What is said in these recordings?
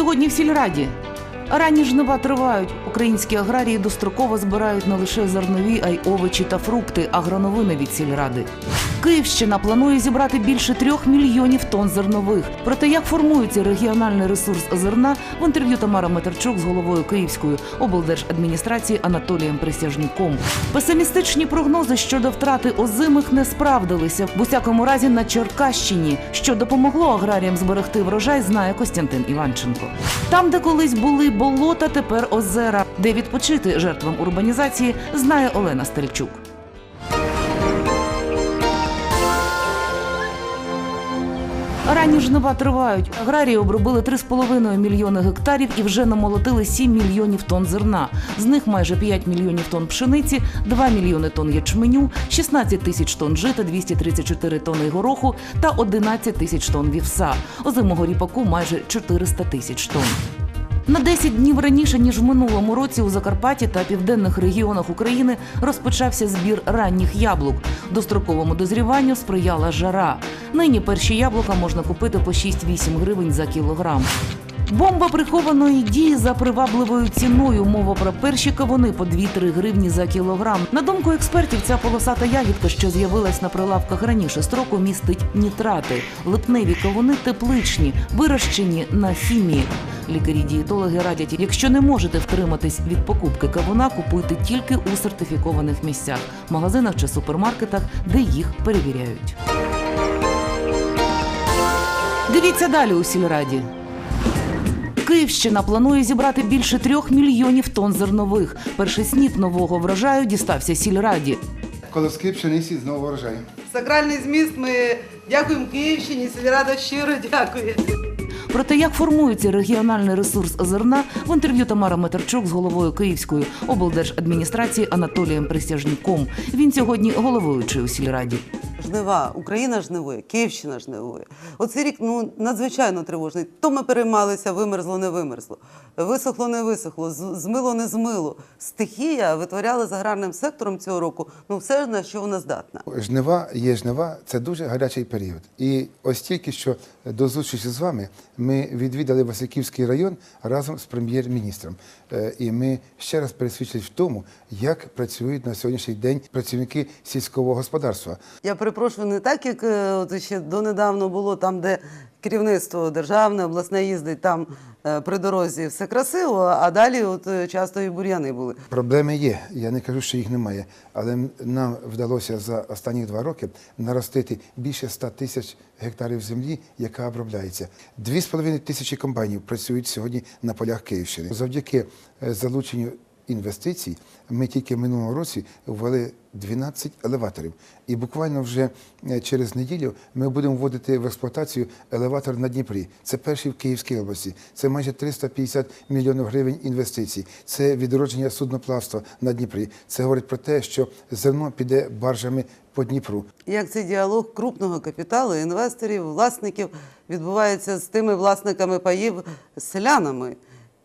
Сьогодні в сільраді. Ранні жнива тривають. Українські аграрії достроково збирають не лише зернові, а й овочі та фрукти, а грановини від сільради. Київщина планує зібрати більше трьох мільйонів тонн зернових. Проте як формується регіональний ресурс зерна в інтерв'ю Тамара Метарчук з головою Київської облдержадміністрації Анатолієм Присяжнюком. Песимістичні прогнози щодо втрати озимих не справдилися. В усякому разі на Черкащині, що допомогло аграріям зберегти врожай, знає Костянтин Іванченко. Там, де колись були болота, тепер озера, де відпочити жертвам урбанізації, знає Олена Стельчук. Ранні жнива тривають. Аграрії обробили 3,5 мільйони гектарів і вже намолотили 7 мільйонів тонн зерна. З них майже 5 мільйонів тонн пшениці, 2 мільйони тонн ячменю, 16 тисяч тонн жита, 234 тонни гороху та 11 тисяч тонн вівса. Озимого ріпаку майже 400 тисяч тонн. На 10 днів раніше ніж в минулому році у Закарпатті та південних регіонах України розпочався збір ранніх яблук. Достроковому дозріванню сприяла жара. Нині перші яблука можна купити по 6-8 гривень за кілограм. Бомба прихованої дії за привабливою ціною. Мова про перші кавуни по 2-3 гривні за кілограм. На думку експертів, ця полосата ягідка, що з'явилась на прилавках раніше строку, містить нітрати. Липневі кавуни тепличні, вирощені на хімії. Лікарі-дієтологи радять, якщо не можете втриматись від покупки кавуна, купуйте тільки у сертифікованих місцях, магазинах чи супермаркетах, де їх перевіряють. Дивіться далі у сільраді. Київщина планує зібрати більше трьох мільйонів тонн зернових. Перший сніп нового врожаю дістався сільраді. Колоски пшениці знову врожай. Сакральний зміст. Ми дякуємо Київщині. Сільрада щиро дякує. Про те, як формується регіональний ресурс зерна, в інтерв'ю Тамара Метарчук з головою Київської облдержадміністрації Анатолієм Присяжнюком. Він сьогодні головуючий у сільраді. Жнива, Україна жнивує, Київщина жнивує. Оцей рік ну надзвичайно тривожний. То ми переймалися, вимерзло, не вимерзло, висохло, не висохло, змило, не змило. Стихія витворяла з аграрним сектором цього року. Ну все на що вона здатна. Жнива є жнива, це дуже гарячий період. І ось тільки що до зустрічі з вами ми відвідали Васильківський район разом з прем'єр-міністром. Е, І ми ще раз пересвідчились в тому, як працюють на сьогоднішній день працівники сільського господарства. Я перепрошую, не так, як е, от ще донедавно було там, де керівництво державне, обласне їздить, там е, при дорозі все красиво, а далі от е, часто і бур'яни були. Проблеми є. Я не кажу, що їх немає, але нам вдалося за останні два роки наростити більше 100 тисяч гектарів землі, яка обробляється. Дві з половиною тисячі комбайнів працюють сьогодні на полях Київщини. Завдяки е, залученню інвестицій ми тільки в минулому році ввели 12 елеваторів. І буквально вже е, через неділю ми будемо вводити в експлуатацію елеватор на Дніпрі. Це перший в Київській області. Це майже 350 мільйонів гривень інвестицій. Це відродження судноплавства на Дніпрі. Це говорить про те, що зерно піде баржами по Дніпру. Як цей діалог крупного капіталу, інвесторів, власників відбувається з тими власниками паїв селянами?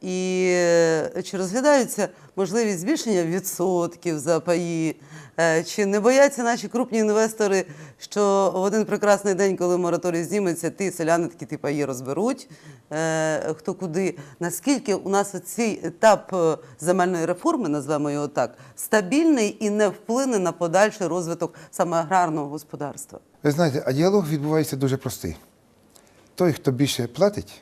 І е, чи розглядається можливість збільшення відсотків за паї? Е, Чи не бояться наші крупні інвестори, що в один прекрасний день, коли мораторій зніметься, ті селяни такі ті паї розберуть, е, хто куди? Наскільки у нас цей етап земельної реформи, назвемо його так, стабільний і не вплине на подальший розвиток саме аграрного господарства? Ви знаєте, а діалог відбувається дуже простий. Той, хто більше платить,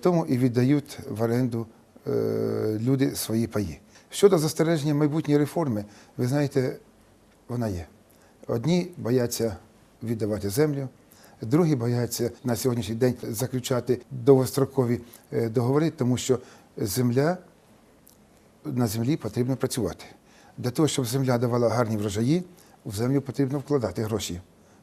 тому і віддають в оренду е, люди свої паї. Щодо застереження майбутньої реформи, ви знаєте, вона є. Одні бояться віддавати землю, другі бояться на сьогоднішній день заключати довгострокові е, договори, тому що земля на землі потрібно працювати. Для того, щоб земля давала гарні врожаї, в землю потрібно вкладати гроші.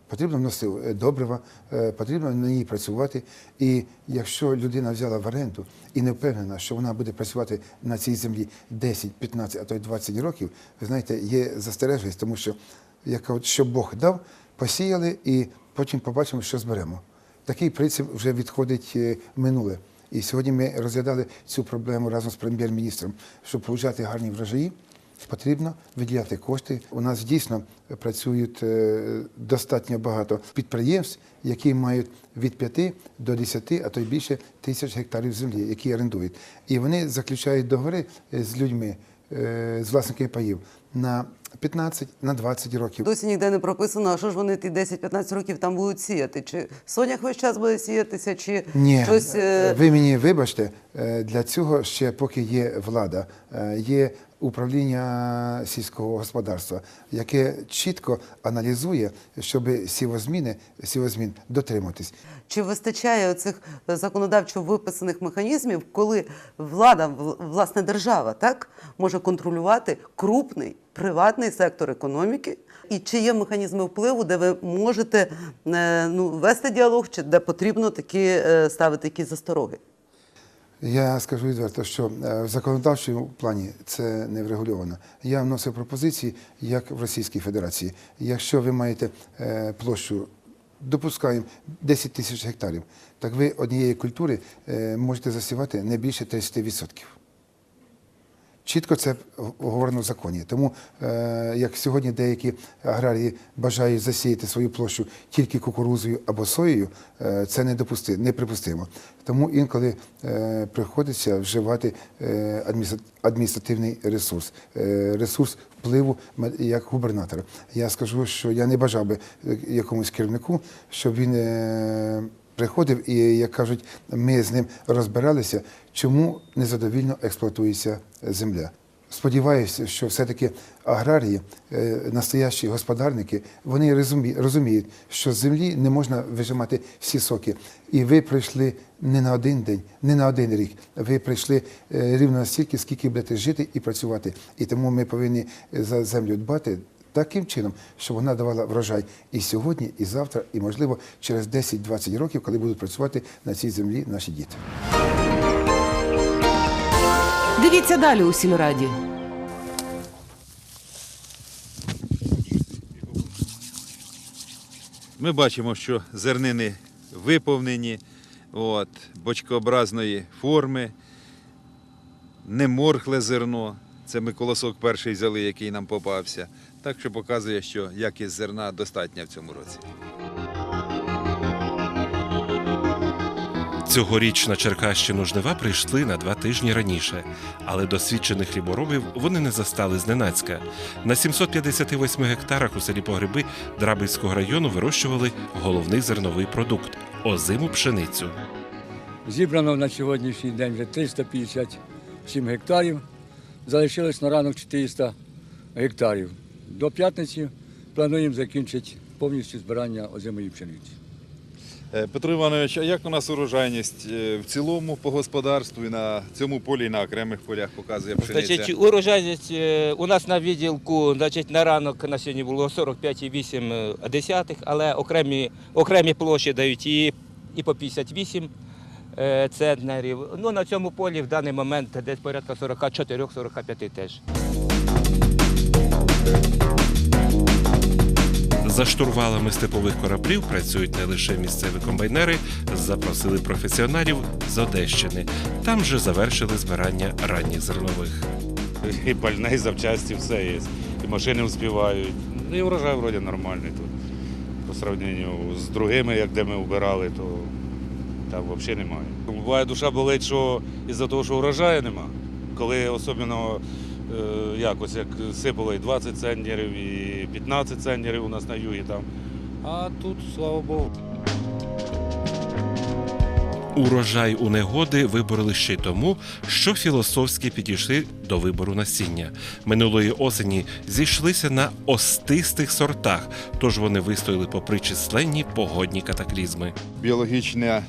Потрібно вносити е, добрива, е, потрібно на ній працювати. І якщо людина взяла в оренду і не впевнена, що вона буде працювати на цій землі 10, 15, а то й 20 років, ви знаєте, є застережливість, тому що як кажуть, що Бог дав, посіяли і потім побачимо, що зберемо. Такий принцип вже відходить е, минуле. І сьогодні ми розглядали цю проблему разом з прем'єр-міністром, щоб получати гарні врожаї. Потрібно виділяти кошти. У нас дійсно працюють е, достатньо багато підприємств, які мають від 5 до 10, а то й більше тисяч гектарів землі, які орендують. І вони заключають договори е, з людьми, е, з власниками паїв на 15, на 20 років. Досі ніде не прописано, а що ж вони ті 10-15 років там будуть сіяти? Чи сонях весь час буде сіятися, чи Ні, щось. е, ви мені вибачте, е, для цього ще поки є влада, е, є управління сільського господарства, яке чітко аналізує, щоб сівозміни, сівозмін дотриматись. Чи вистачає цих законодавчо виписаних механізмів, коли влада, власне держава, так може контролювати крупний приватний сектор економіки? І чи є механізми впливу, де ви можете е, ну, вести діалог, чи де потрібно такі е, ставити якісь застороги? Я скажу відверто, що е, в законодавчому плані це не врегульовано. Я вносив пропозиції, як в Російській Федерації. Якщо ви маєте площу, допускаємо 10 тисяч гектарів, так ви однієї культури можете засівати не більше 30%. Чітко це говорено в законі. Тому е, як сьогодні деякі аграрії бажають засіяти свою площу тільки кукурузою або соєю, е, це недопусти, неприпустимо. Тому інколи е, приходиться вживати адміністративний ресурс, ресурс впливу як губернатора. Я скажу, що я не бажав би якомусь керівнику, щоб він. Е, приходив і, як кажуть, ми з ним розбиралися, чому незадовільно експлуатується земля. Сподіваюся, що все-таки аграрії, е, настоящі господарники, вони розуміють, що з землі не можна вижимати всі соки. І ви прийшли не на один день, не на один рік. Ви прийшли е, рівно настільки, скільки будете жити і працювати. І тому ми повинні за землю дбати таким чином, щоб вона давала врожай і сьогодні, і завтра, і можливо через 10-20 років, коли будуть працювати на цій землі наші діти. Дивіться далі у сільраді. Ми бачимо, що зернини виповнені, от, бочкообразної форми, не морхле зерно. Це ми колосок перший взяли, який нам попався. Так що показує, що якість зерна достатня в цьому році. Цьогоріч на Черкащину жнива прийшли на два тижні раніше, але досвідчених хліборобів вони не застали зненацька. На 758 гектарах у селі Погреби Драбівського району вирощували головний зерновий продукт озиму пшеницю. Зібрано на сьогоднішній день вже 357 гектарів. Залишилось на ранок 400 гектарів. До п'ятниці плануємо закінчити повністю збирання озимої пшениці. Е, Петро Іванович, а як у нас урожайність е, в цілому по господарству і на цьому полі, і на окремих полях показує пшениця? Значить, урожайність е, у нас на відділку, значить, на ранок на сьогодні було 45,8, але окремі, окремі площі дають і, і по 58 е, центнерів. Ну, на цьому полі в даний момент десь порядка 44-45 теж. За штурвалами степових кораблів працюють не лише місцеві комбайнери, запросили професіоналів з Одещини. Там же завершили збирання ранніх зернових. І пальне, і запчасті, все є. І машини успівають. Ну, І врожай вроді нормальний тут. По сравненню з другими, як де ми вбирали, то там взагалі немає. Буває душа болить, що із-за того, що врожаю нема. Коли особливо якось як сипало і 20 центнерів, і 15 центнерів у нас на югі там. А тут, слава Богу. Урожай у негоди вибороли ще й тому, що філософськи підійшли до вибору насіння. Минулої осені зійшлися на остистих сортах, тож вони вистояли попри численні погодні катаклізми. Біологічна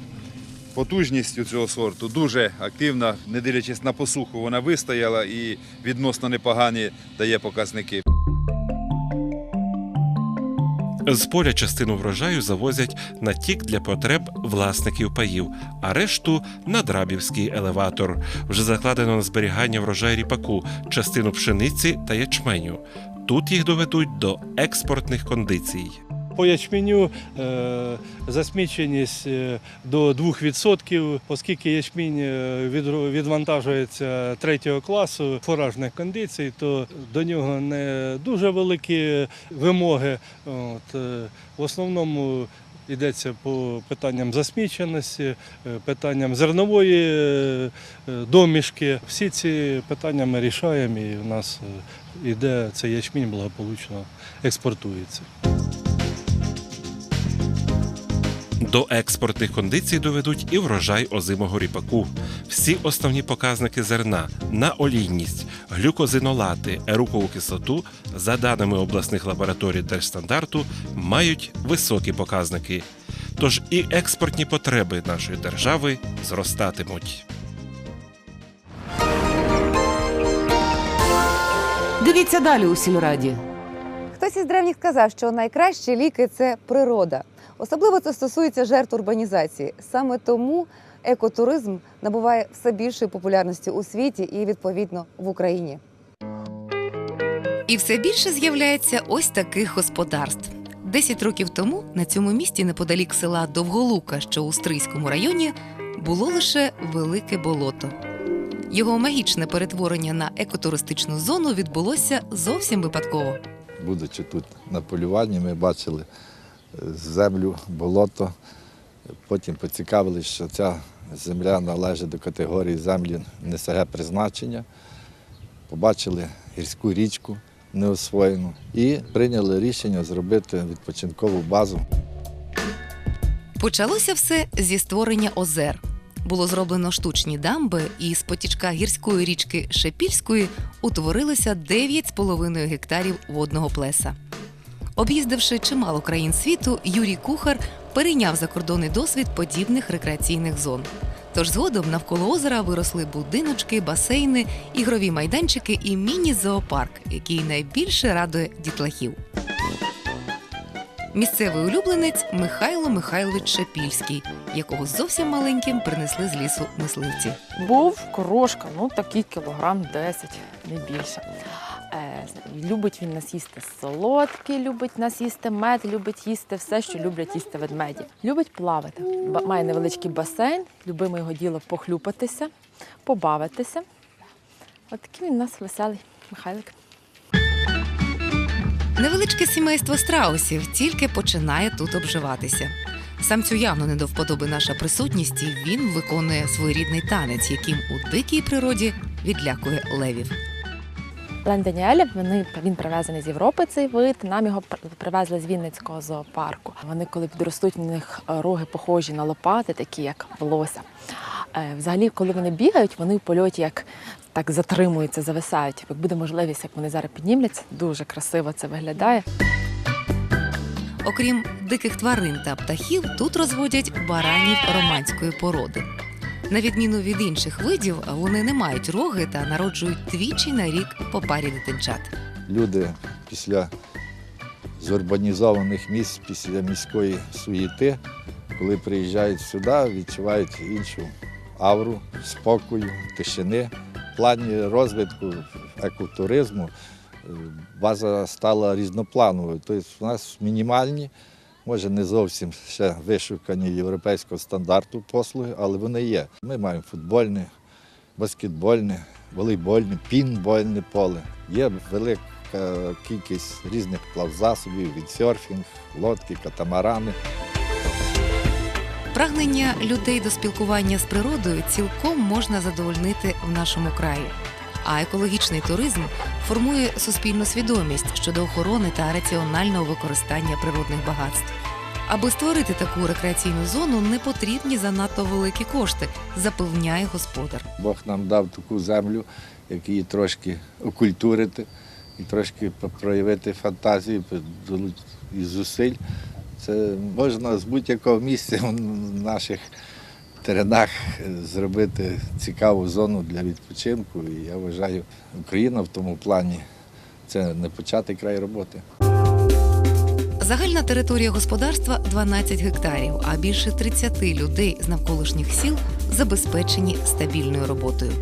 потужність у цього сорту дуже активна, не дивлячись на посуху, вона вистояла і відносно непогані дає показники. З поля частину врожаю завозять на тік для потреб власників паїв, а решту на драбівський елеватор. Вже закладено на зберігання врожай ріпаку, частину пшениці та ячменю. Тут їх доведуть до експортних кондицій. По ячменю е, засміченість е, до 2%, оскільки ячмінь е, відвантажується третього класу фуражних кондицій, то до нього не дуже великі вимоги. От, в основному йдеться по питанням засміченості, питанням зернової домішки. Всі ці питання ми рішаємо і в нас іде цей ячмінь благополучно експортується. До експортних кондицій доведуть і врожай озимого ріпаку. Всі основні показники зерна на олійність, глюкозинолати, ерукову кислоту, за даними обласних лабораторій держстандарту, мають високі показники. Тож і експортні потреби нашої держави зростатимуть. Дивіться далі у сільраді. Хтось із древніх казав, що найкращі ліки це природа. Особливо це стосується жертв урбанізації. Саме тому екотуризм набуває все більшої популярності у світі і відповідно в Україні. І все більше з'являється ось таких господарств. Десять років тому на цьому місці, неподалік села Довголука, що у Стрийському районі, було лише велике болото. Його магічне перетворення на екотуристичну зону відбулося зовсім випадково. Будучи тут на полюванні, ми бачили землю, болото. Потім поцікавилися, що ця земля належить до категорії землі НСГ призначення. Побачили гірську річку неосвоєну і прийняли рішення зробити відпочинкову базу. Почалося все зі створення озер. Було зроблено штучні дамби, і з потічка гірської річки Шепільської утворилося 9,5 гектарів водного плеса. Об'їздивши чимало країн світу, Юрій Кухар перейняв закордонний досвід подібних рекреаційних зон. Тож згодом навколо озера виросли будиночки, басейни, ігрові майданчики і міні-зоопарк, який найбільше радує дітлахів. Місцевий улюбленець Михайло Михайлович Шепільський, якого зовсім маленьким принесли з лісу мисливці. Був корошка, ну такий кілограм 10, не більше. Е, любить він нас їсти солодкі, любить нас їсти мед, любить їсти все, що люблять їсти ведмеді. Любить плавати. Має невеличкий басейн, любимо його діло похлюпатися, побавитися. От такий він у нас веселий Михайлик. Невеличке сімейство страусів тільки починає тут обживатися. Самцю явно не до вподоби наша присутність, і він виконує своєрідний танець, яким у дикій природі відлякує левів. Лен Даніеля, вони він привезений з Європи цей вид. Нам його привезли з Вінницького зоопарку. Вони, коли підростуть, у них е, роги похожі на лопати, такі як волосся. Е, Взагалі, коли вони бігають, вони в польоті як так затримуються, зависають. Як буде можливість, як вони зараз піднімляться, дуже красиво це виглядає. Окрім диких тварин та птахів, тут розводять баранів романської породи. На відміну від інших видів, вони не мають роги та народжують двічі на рік по парі дитинчат. Люди після зурбанізованих місць, після міської суєти, коли приїжджають сюди, відчувають іншу авру, спокою, тишини. В плані розвитку екотуризму е, база стала різноплановою. Тобто у нас мінімальні, може не зовсім ще вишукані європейського стандарту послуги, але вони є. Ми маємо футбольне, баскетбольне, волейбольне, пінбольне поле. Є велика кількість різних плавзасобів від серфінг, лодки, катамарани. Прагнення людей до спілкування з природою цілком можна задовольнити в нашому краї. А екологічний туризм формує суспільну свідомість щодо охорони та раціонального використання природних багатств. Аби створити таку рекреаційну зону, не потрібні занадто великі кошти, запевняє господар. Бог нам дав таку землю, як її трошки окультурити і трошки проявити фантазію і зусиль. Це можна з будь-якого місця наших теренах зробити цікаву зону для відпочинку. І я вважаю, Україна в тому плані це не початий край роботи. Загальна територія господарства 12 гектарів, а більше 30 людей з навколишніх сіл забезпечені стабільною роботою.